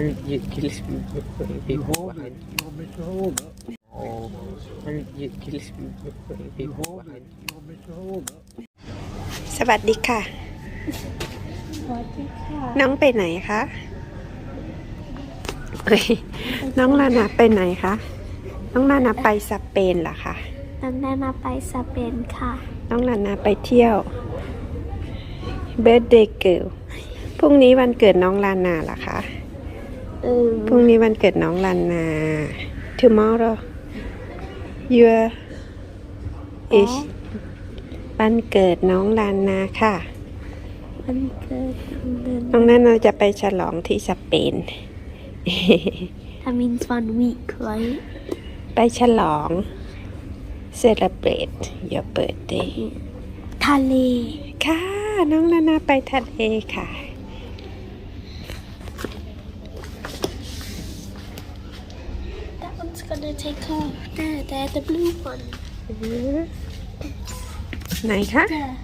Han kills people hold behind. it. You want me to hold it? Oh, han kills You people hold behind. it. You want me to hold it? สวัสดีค่ะ น้องไปไหนคะเอ้ยน้องลานาไปไหนคะ น้องลานาไปสเปนเหรอคะ น้องนานาไปสเปนค่ะน้องลานาไปเที่ยว birthday girl พรุ่งนี้วันเกิดน้องลานาเหรอคะเออ พรุ่งนี้วันเกิดน้องลานา tomorrow your is วันเกิดน้องลานาค่ะ วันเกิดน้องน้องนานาจะไปฉลองที่สเปน That means one week right ไปฉลอง celebrate your birthday ทะเล ค่ะ น้องนานาไปทะเลค่ะ That one's gonna take off there there the blue one ไหนคะ there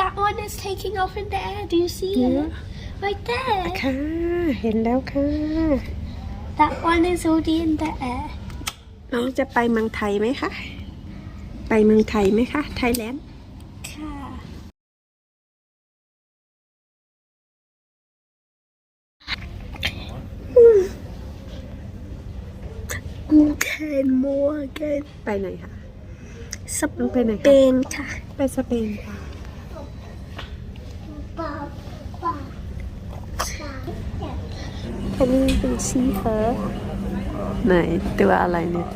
That one is taking off in the air do you see it right there ค่ะเห็นแล้วค่ะ That one is already in the air น้องจะไปเมืองไทยไหมคะ ไปเมืองไทยไหมคะ ไทยแลนด์ ค่ะ Guten Morgen ไปไหนคะสน้องไปไหนเปคะนค่ะไปสเปนค่ะ อันนี้เป็นสีเฟอไหนตัวอะไรเนี่ย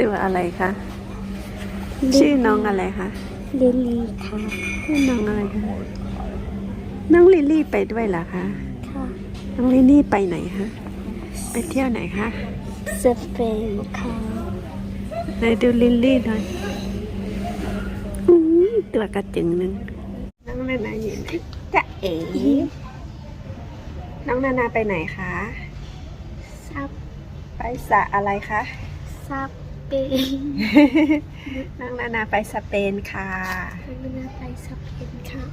ตัวอะไรคะชื่อน้องอะไรคะลิลี่ค่ะชื่อน้องอะไรคะน้องลิลลี่ไปด้วยเหรอคะค่ะน้องลิลลี่ไปไหนคะ ไปเที่ยวไหนคะ สเปนค่ะไหนดูลิลลี่หน่อยอุ้ยตัวกระจึงหนึ่งน้องนานาอยู่ไหนจะเอ๋น้องนานาไปไหนคะซับไปสระอะไรคะซับเปนน้องนานาไปสเปนค่ะมันน่าไปสเปนค่ะ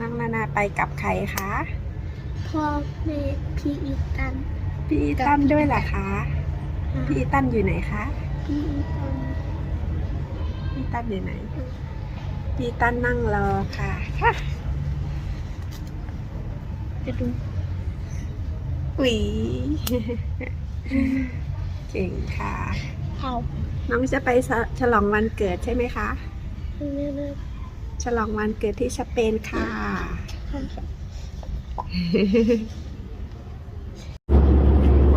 น้องนานาไปกับใครคะพ่อแม่พี่อีตัน พี่อีตันด้วยเหรอคะ พี่อีตันอยู่ไหนคะ พี่อีตันพี่อีตันอยู่ไหน พี่อีตันนั่งรอค่ะค่ะจะดูหวีเก่งค่ะเอาน้องจะไปฉฉลองวันเกิดใช่ไหมคะไม่น่าฉลองวันเกิดที่สเปนค่ะ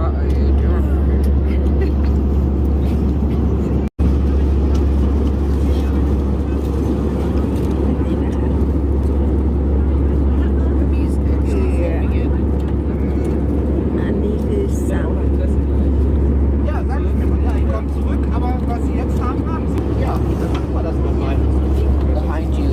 What are you doing? อันนี้คือเสา Ja, sag ich mir. Ja, ich komme zurück, aber was Sie jetzt haben, haben Sie. Ja, dann machen wir das nochmal. Behind you.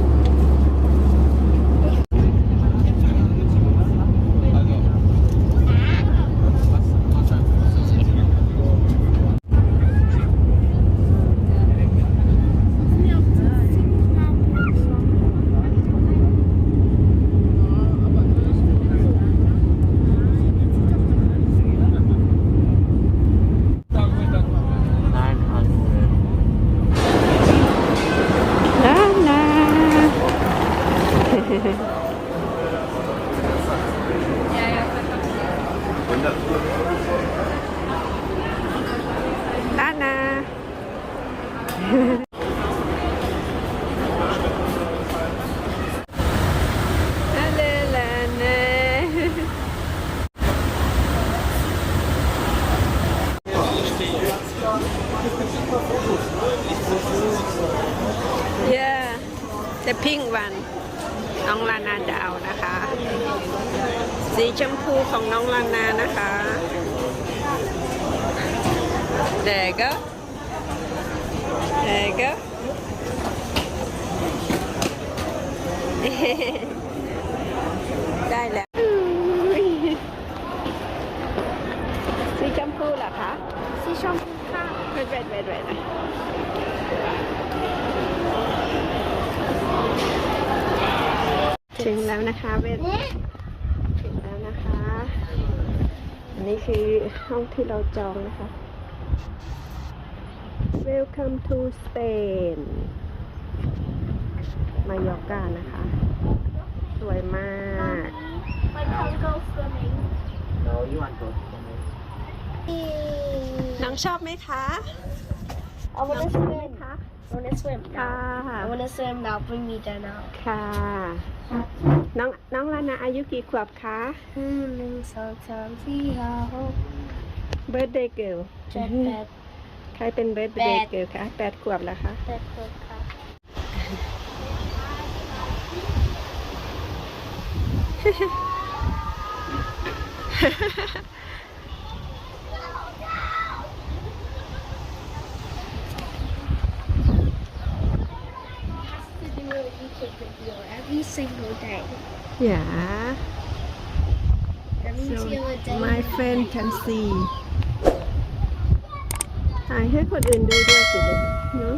ลาลา ลานาลาเลลาเน Yeah the pink one น้องลานาจะเอานะคะ สีชมพูของน้องลานานะคะ There you go There you go ได้แล้วสีชมพูเหรอคะสีชมพูค่ะเวทเวทเวทเวทถึง แล้วนะคะเวทถึงแล้วนะคะ อันนี้คือห้องที่เราจองนะคะ Welcome to Spain มายอร์กานะคะ สวยมาก My can't go swimming. เรายี่วันตัวน้องชอบไหมคะ I wanna swim. I wanna swim ค่ะ now. I wanna swim now. Bring me there now. ค่ะ น้องน้องลานาอายุกี่ขวบคะ หนึ่งสองสามสี่ห้าหก Birthday girl เจ็ดแปด ใครเป็น Birthday แปด girl คะแปดขวบแล้วคะ แปดคนค่ะ video every single day. อย่า Every so single day. my friend can see ถ่ายให้คนอื่นดูด้วยสิลูกเนอะ